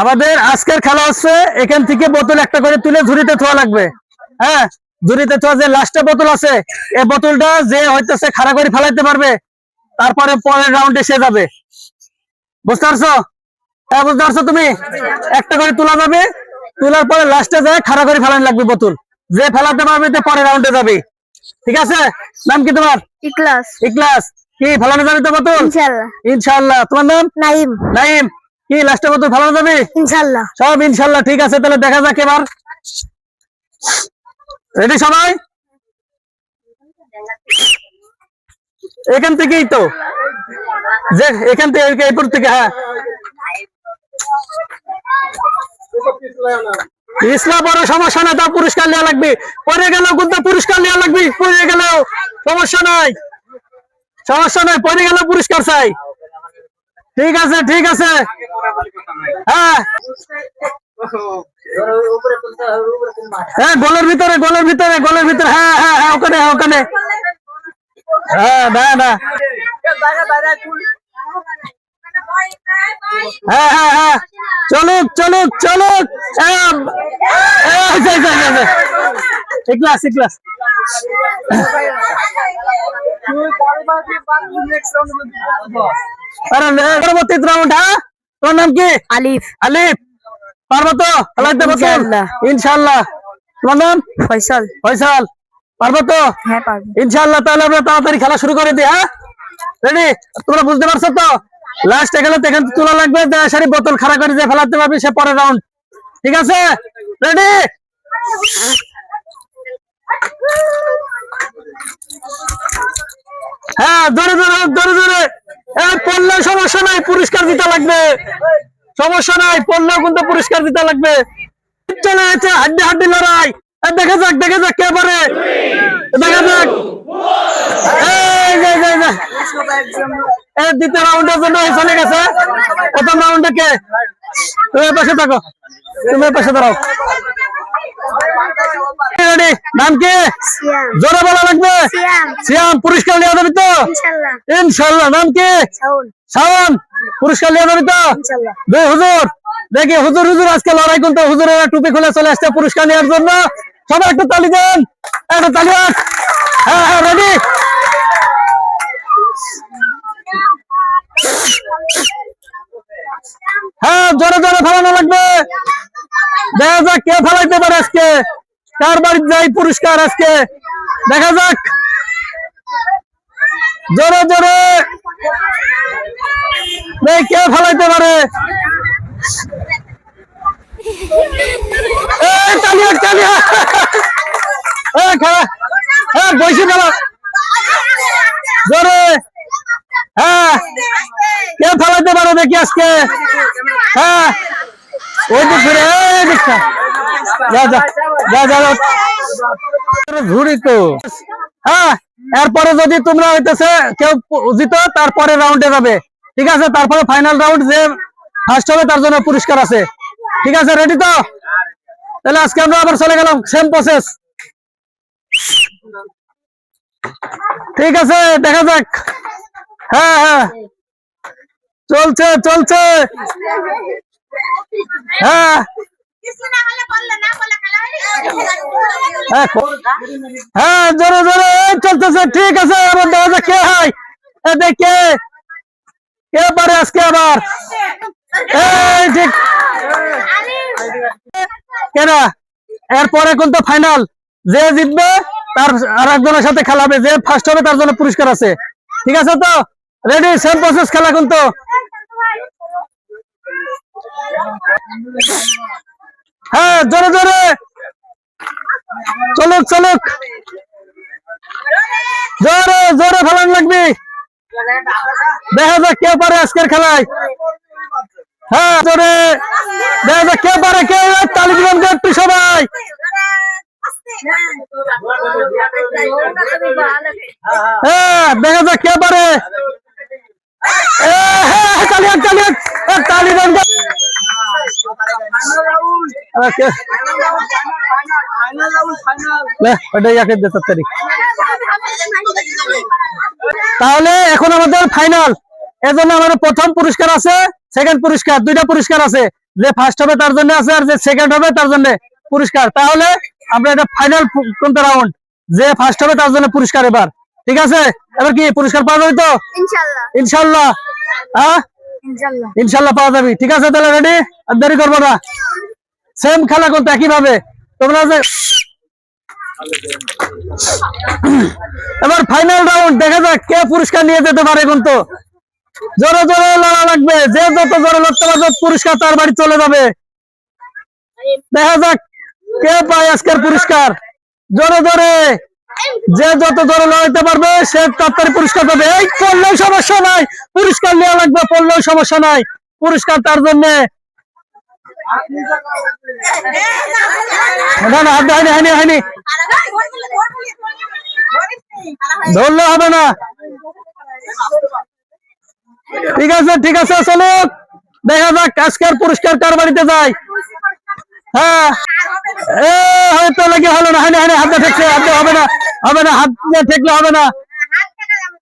আমাদের আজকের খেলা হচ্ছে এখান থেকে বোতল একটা করে তুলে ঝুড়িতে থোয়া লাগবে। হ্যাঁ ঝুড়িতে থোয়া যে লাস্টে বোতল আছে এই বোতলটা যে হইতেছে খাড়া করে ফেলাইতে পারবে তারপরে পরের রাউন্ডে সে যাবে। বুঝতে পারছ? হ্যাঁ বুঝতে পারছ তুমি? একটা করে তোলা যাবে তোলার পরে লাস্টে যায় খাড়া করে ফেলানো লাগবে বোতল। যে ফেলাতে পারবে তে পরের রাউন্ডে যাবে। ঠিক আছে? নাম কি তোমার? ইকলাস। ইকলাস। কি ফেলানো যাবে তো বোতল? ইনশাল্লাহ ইনশাআল্লাহ। তোমার নাম? নাইম নাইম কি লাস্টে বোতল ফেলানো যাবে ইনশাল্লাহ সব ইনশাল্লাহ ঠিক আছে তাহলে দেখা যাক এবার। রেডি সবাই? এখান থেকেই তো। যে এখান থেকে এরপর থেকে হ্যাঁ। ইসলাম বড় সমস্যা নাই তা পুরস্কার নেওয়া লাগবে। পরে গেলেও কিন্তু পুরস্কার নেওয়া লাগবে? পরে গেলেও সমস্যা নাই। সমস্যা নাই পরে গেলেও পুরস্কার চাই। ঠিক আছে ঠিক আছে। হ্যাঁ। হ্যাঁ গোলের ভিতরে গোলের ভিতরে গোলের ভিতরে। হ্যাঁ হ্যাঁ হ্যাঁ ওখানে হ্যাঁ ওখানে। হ্যাঁ না না হ্যাঁ হ্যাঁ হ্যাঁ। চলুক চলুক চলুক। যাই। ইকলাস ইকলাস আরে নে, পরবর্তী রাউন্ড হ্যাঁ? নাম কি? আলিফ। আলিফ। পারব তো ইনশাল্লাহ তোমার নাম? ফয়সাল। ফয়সাল। পারব তো ইনশাল্লাহ তাহলে আমরা তাড়াতাড়ি খেলা শুরু করে দিই হ্যাঁ? রেডি তোমরা বুঝতে পারছ তো? লাস্ট এখানে এখান থেকে তোলা লাগবে সারি বোতল খাড়া করে যে ফেলাতে পারবি সে পরের রাউন্ড ঠিক আছে? রেডি হ্যাঁ ধরে ধরে ধরে। ধরে পড়লে সমস্যা নাই, পুরস্কার দিতে লাগবে। সমস্যা নাই, পড়লেও কিন্তু পুরস্কার দিতে লাগবে। চলে আছে হাড্ডি হাড্ডি লড়াই। দেখা যাক দেখা যাক কে পারে। দেখা যাক। দ্বিতীয় রাউন্ডের জন্য চলে গেছে। প্রথম রাউন্ডে কে? তুমি পাশে থাকো। তুমি পাশে দাঁড়াও। নাম কি? জোরে বলা লাগবে? সিয়াম। সিয়াম পুরস্কার নিয়ে যাবি তো? ইনশাল্লাহ। নাম কি? শাওন। পুরস্কার নিয়ে যাবি তো? দুই হুজুর দেখি হুজুর হুজুর আজকে লড়াই কিন্তু হুজুরের টুপি খুলে চলে আসছে পুরস্কার নেওয়ার জন্য। সবাই একটু তালি দেন। একটু তালি হ্যাঁ হ্যাঁ রেডি হ্যাঁ জোরে জোরে ফেলানো লাগবে। দেখা যাক কে ফেলাইতে পারে আজকে। কার বাড়ির যাই, পুরস্কার আজকে। দেখা যাক। জোরে জোরে। কে ফেলাইতে পারে। তালিয়া তালিয়া। হ্যাঁ বসে খেলা জোরে। হ্যাঁ। কে ফেলাইতে পারে দেখি আজকে। হ্যাঁ। ওই দিক ফিরে। যা যা। হ্যাঁ এরপরে যদি তোমরা হইতেছে কেউ জিতো, তারপরে রাউন্ডে যাবে। ঠিক আছে? তারপরে ফাইনাল রাউন্ড যে ফার্স্ট হবে, তার জন্য পুরস্কার আছে। ঠিক আছে? রেডি তো? তাহলে আজকে আমরা আবার চলে গেলাম সেম প্রসেস ঠিক আছে? দেখা যাক। হ্যাঁ হ্যাঁ। চলছে চলছে। হ্যাঁ। হ্যাঁ, জোরে জোরে চলতেছে ঠিক আছে এবার দেখা যাক কে হয়। কে কে পারে আজকে আবার? এই ঠিক। কেনা এরপরে কিন্তু ফাইনাল যে জিতবে তার আর একজনের সাথে খেলাবে যে ফার্স্ট হবে তার জন্য পুরস্কার আছে। ঠিক আছে তো? রেডি সেম প্রসেস খেলা কিন্তু। হ্যাঁ জোরে জোরে। চলুক চলুক। জোরে জোরে ফেলান লাগবে। দেখা যাক কে পারে আজকের খেলায়। হ্যাঁ জোরে। দেখা যাক কে পারে কে তালি দিবেন একটু সবাই। হ্যাঁ দেখা যাক কে পারে। তালি তালি তালি দেন ওটাই একে। তাহলে এখন আমাদের ফাইনাল এজন্য আমাদের প্রথম পুরস্কার আছে সেকেন্ড পুরস্কার দুইটা পুরস্কার আছে। যে ফার্স্ট হবে তার জন্য আছে আর যে সেকেন্ড হবে তার জন্য পুরস্কার। তাহলে আমরা এটা ফাইনাল কোনটা রাউন্ড যে ফার্স্ট হবে তার জন্য পুরস্কার এবার। ঠিক আছে? এবার কি পুরস্কার পাওয়া যাবে তো? ইনশাল্লাহ ইনশাল্লাহ হ্যাঁ? ইনশাল্লাহ ইনশাল্লাহ পাওয়া যাবে। ঠিক আছে তাহলে রেডি আর দেরি করব না। সেম খেলা করতে একই ভাবে তোমরা এবার ফাইনাল রাউন্ড দেখা যাক কে পুরস্কার নিয়ে যেতে পারে কিন্তু জোরে জোরে লড়া লাগবে। যে যত জোরে লড়তে পারবে, পুরস্কার তার বাড়ি চলে যাবে। দেখা যাক কে পায় আজকের পুরস্কার। জোরে জোরে। যে যত জোরে লড়াইতে পারবে, সে তাড়াতাড়ি পুরস্কার পাবে। এই, পড়লেও সমস্যা নাই। পুরস্কার নেওয়া লাগবে, পড়লেও সমস্যা নাই। পুরস্কার তার জন্য না হাত দেয় হয়নি হয়নি হয়নি ধরলে হবে না। ঠিক আছে ঠিক আছে চলো দেখা যাক, আজকের পুরস্কার কার বাড়িতে যায়। হ্যাঁ। এ, হয়তো লাগে হলো না। হয়নি হয়নি হাতে ঠেকছে হাতে হবে না। হবে না, হাত ঠেকলে হবে না।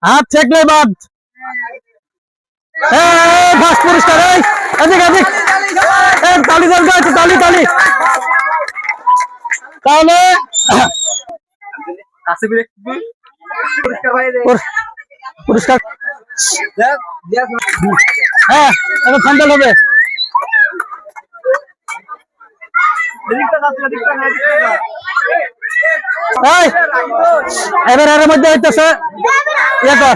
হাত ঠেকলে বাদ। ফার্স্ট পুরস্কার, এই, এদিক এদিক। তাহলে পুরস্কার হ্যাঁ এখন ফান্ডাল হবে। এবার এর মধ্যে হইতেছে ইয়ে কর।